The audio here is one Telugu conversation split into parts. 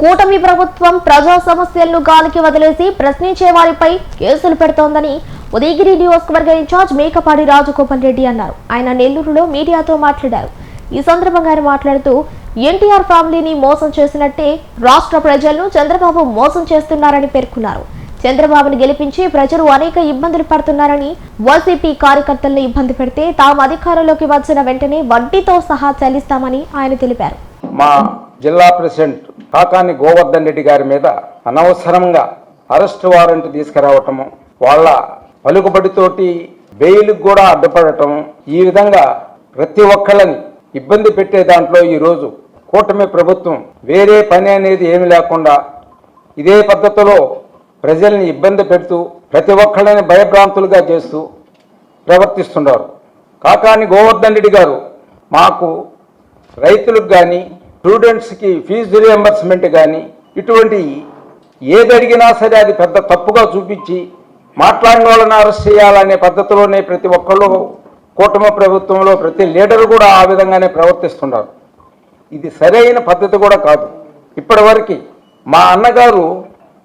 కూటమి ప్రభుత్వం ప్రజా సమస్యలను గాలికి వదిలేసి ప్రశ్నించే వారిపై కేసులు పెడుతోందని ఉదయగిరి నియోజకవర్గ ఇన్ఛార్జ్ మేకపాటి రాజగోపాల్ రెడ్డి అన్నారు. ఆయన నెల్లూరులో మీడియాతో మాట్లాడారు. ఈ సందర్భంగా ఆయన మాట్లాడుతూ ఎన్టీఆర్ ఫ్యామిలీని మోసం చేసినట్టే రాష్ట్ర ప్రజలను చంద్రబాబు మోసం చేస్తున్నారని పేర్కొన్నారు. చంద్రబాబును గెలిపించి ప్రజలు అనేక ఇబ్బందులు పడుతున్నారని వైసీపీ కార్యకర్తలను ఇబ్బంది పెడితే తాము అధికారంలోకి వచ్చిన వెంటనే వడ్డీతో సహా చెల్లిస్తామని ఆయన తెలిపారు. మా జిల్లా ప్రెసిడెంట్ కాకాని గోవర్ధన్ రెడ్డి గారి మీద అనవసరంగా అరెస్ట్ వారెంట్ తీసుకురావటము వాళ్ళ పలుకుబడితోటి బెయిల్కి కూడా అడ్డుపడటం ఈ విధంగా ప్రతి ఒక్కళ్ళని ఇబ్బంది పెట్టే దాంట్లో ఈరోజు కూటమి ప్రభుత్వం వేరే పని అనేది ఏమి లేకుండా ఇదే పద్ధతిలో ప్రజల్ని ఇబ్బంది పెడుతూ ప్రతి ఒక్కళ్ళని భయభ్రాంతులుగా చేస్తూ ప్రవర్తిస్తున్నారు. కాకాని గోవర్ధన్ రెడ్డి గారు మాకు రైతులకు కానీ స్టూడెంట్స్కి ఫీజు రియంబర్స్మెంట్ కానీ ఇటువంటి ఏది అడిగినా సరే అది పెద్ద తప్పుగా చూపించి మాట్లాడిన వాళ్ళని అరెస్ట్ చేయాలనే పద్ధతిలోనే ప్రతి ఒక్కళ్ళు కూటమి ప్రభుత్వంలో ప్రతి లీడర్ కూడా ఆ విధంగానే ప్రవర్తిస్తున్నారు. ఇది సరైన పద్ధతి కూడా కాదు. ఇప్పటివరకు మా అన్నగారు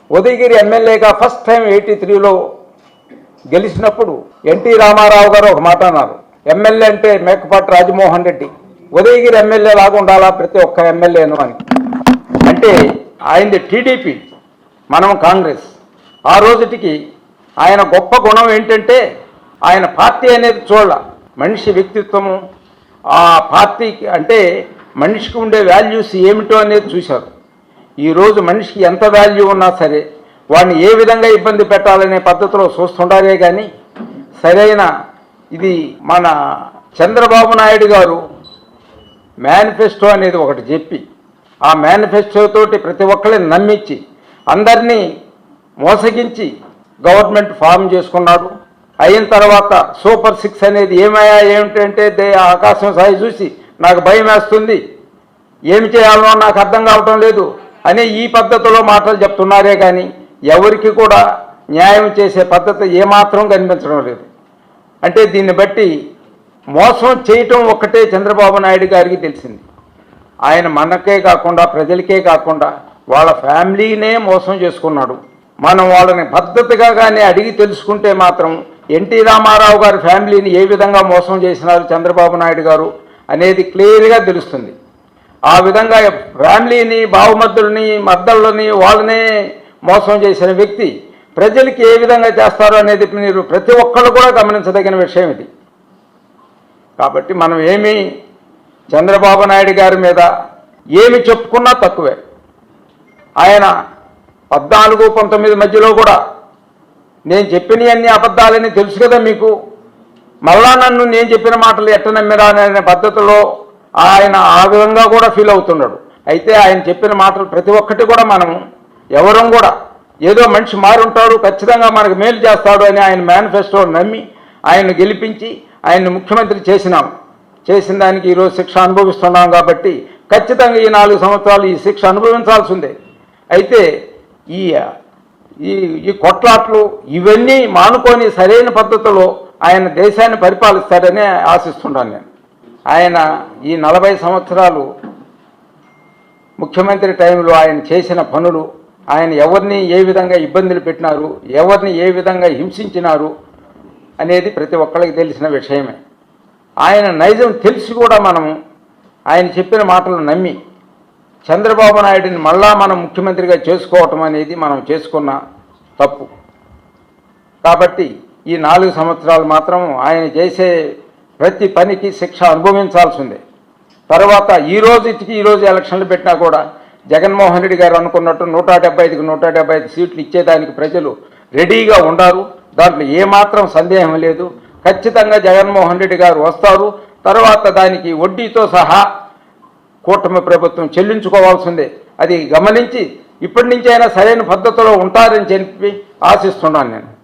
ఉదయగిరి ఎమ్మెల్యేగా ఫస్ట్ టైం ఎయిటీ త్రీలో గెలిచినప్పుడు ఎన్టీ రామారావు గారు ఒక మాట అన్నారు. ఎమ్మెల్యే అంటే మేకపాటి రాజమోహన్ రెడ్డి. ఉదయగిరి ఎమ్మెల్యే లాగా ఉండాలా ప్రతి ఒక్క ఎమ్మెల్యేను అని. అంటే ఆయనది టీడీపీ మనం కాంగ్రెస్. ఆ రోజుటికి ఆయన గొప్ప గుణం ఏంటంటే ఆయన పార్టీ అనేది చూడాల. మనిషి వ్యక్తిత్వము ఆ పార్టీకి అంటే మనిషికి ఉండే వాల్యూస్ ఏమిటో అనేది చూశారు. ఈరోజు మనిషికి ఎంత వాల్యూ ఉన్నా సరే వాడిని ఏ విధంగా ఇబ్బంది పెట్టాలనే పద్ధతిలో చూస్తుండారే కానీ సరైన ఇది మన చంద్రబాబు నాయుడు గారు మేనిఫెస్టో అనేది ఒకటి చెప్పి ఆ మేనిఫెస్టోతోటి ప్రతి ఒక్కరిని నమ్మించి అందరినీ మోసగించి గవర్నమెంట్ ఫామ్ చేసుకున్నాడు. అయిన తర్వాత సూపర్ సిక్స్ అనేది ఏమయ్యా ఏమిటంటే దే ఆకాశం సాయి చూసి నాకు భయం వేస్తుంది. ఏమి చేయాలో నాకు అర్థం కావటం లేదు అని ఈ పద్ధతిలో మాటలు చెప్తున్నారే కానీ ఎవరికి కూడా న్యాయం చేసే పద్ధతి ఏమాత్రం కనిపించడం లేదు. అంటే దీన్ని బట్టి మోసం చేయటం ఒక్కటే చంద్రబాబు నాయుడు గారికి తెలిసింది. ఆయన మనకే కాకుండా ప్రజలకే కాకుండా వాళ్ళ ఫ్యామిలీనే మోసం చేసుకున్నాడు. మనం వాళ్ళని పద్ధతిగా కానీ అడిగి తెలుసుకుంటే మాత్రం ఎన్టీ రామారావు గారి ఫ్యామిలీని ఏ విధంగా మోసం చేసినారు చంద్రబాబు నాయుడు గారు అనేది క్లియర్గా తెలుస్తుంది. ఆ విధంగా ఫ్యామిలీని బావమద్దులని మద్దళ్ళని వాళ్ళనే మోసం చేసిన వ్యక్తి ప్రజలకి ఏ విధంగా చేస్తారు అనేది మీరు ప్రతి ఒక్కళ్ళు కూడా గమనించదగిన విషయం ఇది. కాబట్టి మనం ఏమి చంద్రబాబు నాయుడు గారి మీద ఏమి చెప్పుకున్నా తక్కువే. ఆయన పద్నాలుగు పంతొమ్మిది మధ్యలో కూడా నేను చెప్పినవన్నీ అబద్ధాలని తెలుసు కదా మీకు. మళ్ళా నన్ను నేను చెప్పిన మాటలు ఎట్ట నమ్మిరా అనే పద్ధతిలో ఆయన ఆ విధంగా కూడా ఫీల్ అవుతున్నాడు. అయితే ఆయన చెప్పిన మాటలు ప్రతి ఒక్కటి కూడా మనం ఎవరం కూడా ఏదో మనిషి మారుంటాడు ఖచ్చితంగా మనకు మేలు చేస్తాడు అని ఆయన మేనిఫెస్టో నమ్మి ఆయన గెలిపించి ఆయన్ని ముఖ్యమంత్రి చేసినాం. చేసిన దానికి ఈరోజు శిక్ష అనుభవిస్తున్నాం కాబట్టి ఖచ్చితంగా ఈ నాలుగు సంవత్సరాలు ఈ శిక్ష అనుభవించాల్సిందే. అయితే ఈ ఈ ఈ కొట్లాట్లు ఇవన్నీ మానుకొని సరైన పద్ధతిలో ఆయన దేశాన్ని పరిపాలిస్తాడని ఆశిస్తున్నాను నేను. ఆయన ఈ నలభై సంవత్సరాలు ముఖ్యమంత్రి టైంలో ఆయన చేసిన పనులు ఆయన ఎవరిని ఏ విధంగా ఇబ్బందులు పెట్టినారు ఎవరిని ఏ విధంగా హింసించినారు అనేది ప్రతి ఒక్కరికి తెలిసిన విషయమే. ఆయన నైజం తెలిసి కూడా మనము ఆయన చెప్పిన మాటలు నమ్మి చంద్రబాబు నాయుడిని మళ్ళా మనం ముఖ్యమంత్రిగా చేసుకోవటం అనేది మనం చేసుకున్న తప్పు. కాబట్టి ఈ నాలుగు సంవత్సరాలు మాత్రం ఆయన చేసే ప్రతి పనికి శిక్ష అనుభవించాల్సిందే. తర్వాత ఈ రోజుకి ఈ రోజు ఎలక్షన్లు పెట్టినా కూడా జగన్మోహన్ రెడ్డి గారు అనుకున్నట్టు నూట డెబ్బై ఐదుకి నూట డెబ్బై ఐదు సీట్లు ఇచ్చేదానికి ప్రజలు రెడీగా ఉన్నారు దాంట్లో ఏమాత్రం సందేహం లేదు. ఖచ్చితంగా జగన్మోహన్ రెడ్డి గారు వస్తారు. తర్వాత దానికి వడ్డీతో సహా కూటమి ప్రభుత్వం చెల్లించుకోవాల్సిందే. అది గమనించి ఇప్పటి నుంచైనా సరైన పద్ధతిలో ఉంటారని చెప్పి ఆశిస్తున్నాను నేను.